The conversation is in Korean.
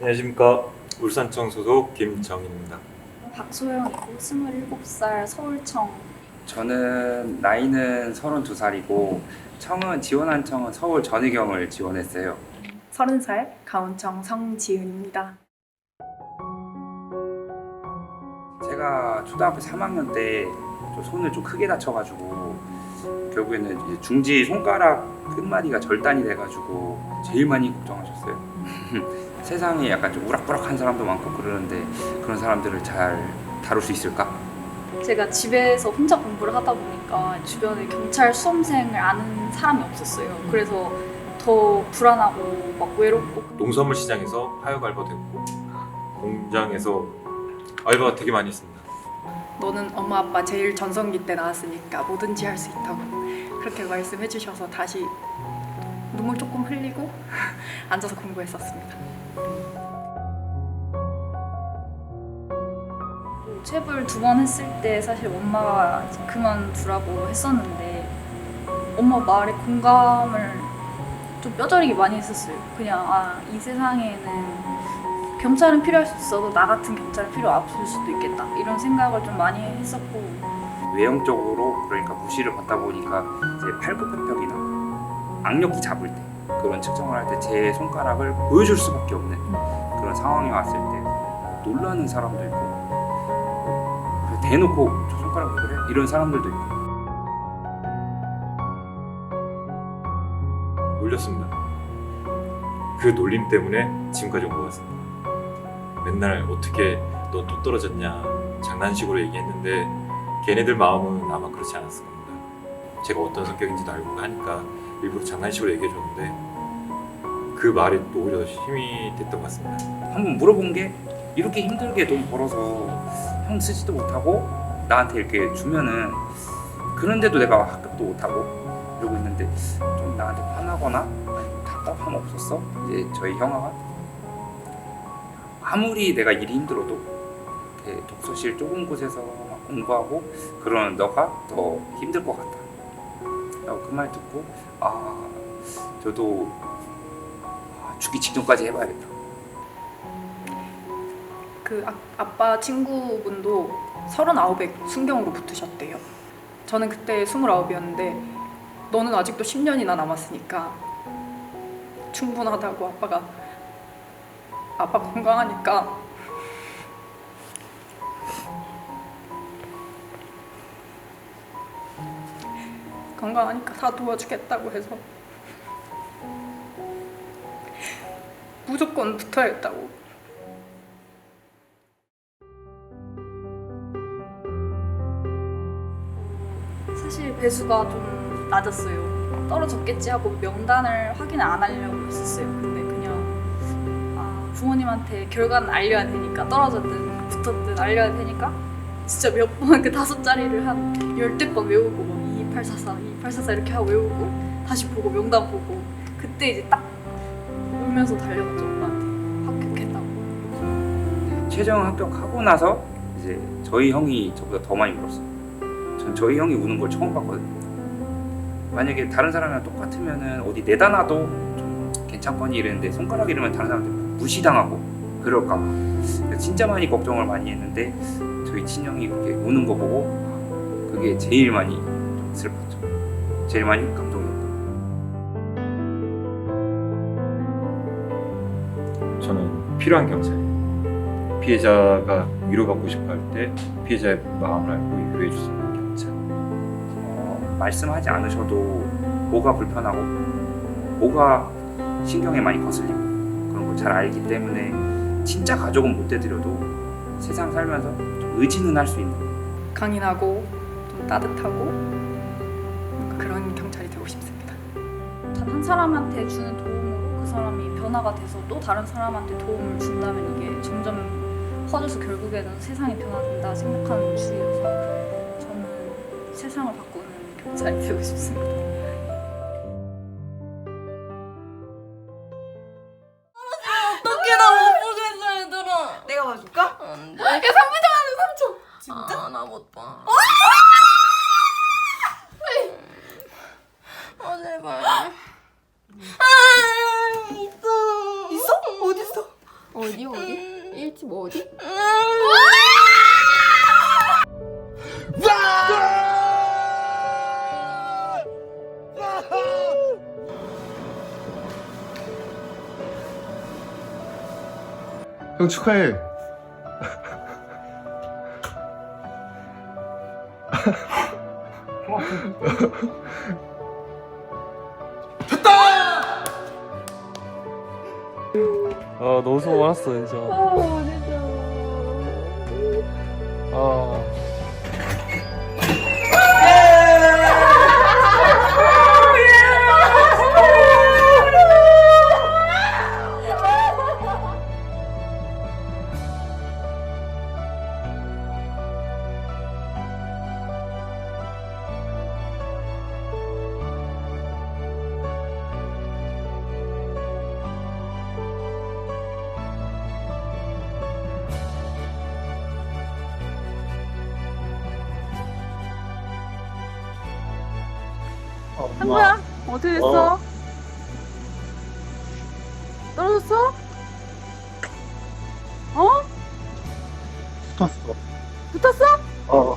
안녕하십니까 울산청 소속 김정인입니다. 박소영이고 27살 서울청 저는 나이는 32살이고 청은 지원한 청은 서울 전의경을 지원했어요. 서른 살 가온청 성지은입니다. 제가 초등학교 3학년 때 좀 손을 좀 크게 다쳐가지고 결국에는 이제 중지 손가락 끝마디가 절단이 돼가지고 제일 많이 걱정하셨어요. 세상에 약간 좀 우락부락한 사람도 많고 그러는데 그런 사람들을 잘 다룰 수 있을까? 제가 집에서 혼자 공부를 하다 보니까 주변에 경찰 수험생을 아는 사람이 없었어요. 그래서 더 불안하고 막 외롭고 농수산물 시장에서 하역 알바도 했고 공장에서 알바가 되게 많이 했습니다. 너는 엄마 아빠 제일 전성기 때 나왔으니까 뭐든지 할 수 있다고 그렇게 말씀해 주셔서 다시 눈물 조금 흘리고 앉아서 공부했었습니다. 체불 두번 했을 때 사실 엄마가 이제 그만두라고 했었는데 엄마 말에 공감을 좀 뼈저리게 많이 했었어요. 그냥 아 이 세상에는 경찰은 필요할 수 있어도 나 같은 경찰은 필요 없을 수도 있겠다 이런 생각을 좀 많이 했었고 외형적으로 그러니까 무시를 받다 보니까 이제 팔굽혀펴기나 악력기 잡을 때 그런 측정을 할 때 제 손가락을 보여줄 수밖에 없는 그런 상황이 왔을 때 놀라는 사람도 있고 대놓고 저 손가락 왜 그래? 이런 사람들도 있고 놀렸습니다. 그 놀림 때문에 지금까지 온 것 같습니다. 맨날 어떻게 넌 또 떨어졌냐 장난식으로 얘기했는데 걔네들 마음은 아마 그렇지 않았을 겁니다. 제가 어떤 성격인지도 알고 하니까 일부러 장난식으로 얘기해 줬는데 그 말이 또 오히려 힘이 됐던 것 같습니다. 한번 물어본 게 이렇게 힘들게 돈 벌어서 형 쓰지도 못하고 나한테 이렇게 주면은 그런데도 내가 합격도 못하고 이러고 있는데 좀 나한테 화나거나 답답함 없었어? 이제 저희 형아가 아무리 내가 일이 힘들어도 독서실 좁은 곳에서 막 공부하고 그러는 너가 더 힘들 것 같다. 라고 그말 듣고 아 저도 아, 죽기 직전까지 해봐야겠다. 그 아, 아빠 친구분도 서른아홉에 순경으로 붙으셨대요. 저는 그때 스물아홉이었는데 너는 아직도 10년이나 남았으니까 충분하다고 아빠가 아빠 건강하니까 건강하니까 다 도와주겠다고 해서 무조건 붙어야겠다고 사실 배수가 좀 낮았어요. 떨어졌겠지 하고 명단을 확인을 안 하려고 했었어요. 근데 그냥 아, 부모님한테 결과는 알려야 되니까 떨어졌든 붙었든 알려야 되니까 진짜 몇 번 그 다섯 자리를 한 열대 번 외우고 막 2844, 2844 이렇게 하고 외우고 다시 보고 명단 보고 그때 이제 딱 울면서 달려갔죠 엄마한테 합격했다고. 최종 합격하고 나서 이제 저희 형이 저보다 더 많이 울었어요. 전 저희 형이 우는 걸 처음 봤거든요. 만약에 다른 사람이랑 똑같으면은 어디 내다 놔도 좀 괜찮거니 이랬는데 손가락 이러면 다른 사람한테 무시당하고 그럴까 봐 진짜 많이 걱정을 많이 했는데 저희 친형이 그렇게 우는 거 보고 그게 제일 많이 좀 슬펐죠. 제일 많이 감동이었고 저는 필요한 경찰. 피해자가 위로받고 싶어 할 때 피해자의 마음을 알고 위로해 경찰. 어, 말씀하지 않으셔도 뭐가 불편하고 뭐가 신경에 많이 거슬리고 그런 걸 잘 알기 때문에 진짜 가족은 못 대드려도 세상 살면서 좀 의지는 할 수 있는 강인하고 좀 따뜻하고 그런 경찰이 되고 싶습니다. 단 한 사람한테 주는 도움으로 그 사람이 변화가 돼서 또 다른 사람한테 도움을 준다면 이게 점점 커져서 결국에는 세상이 변화된다 생각하는 주의여서 저는 세상을 바꾸는 경찰이 되고 싶습니다. 어떻게 나못 보겠어 얘들아 내가 봐줄까? 안 돼 야 3분 전에 3초 진짜? 아, 나 못 봐 아 제발 아 있어 있어? 어딨어? 어디 어디? 1집 어디? 형 축하해. 아 너무 수고 많았어 진짜. 아 한구야 어떻게 됐어? 떨어졌어? 어? 붙었어. 붙었어? 어.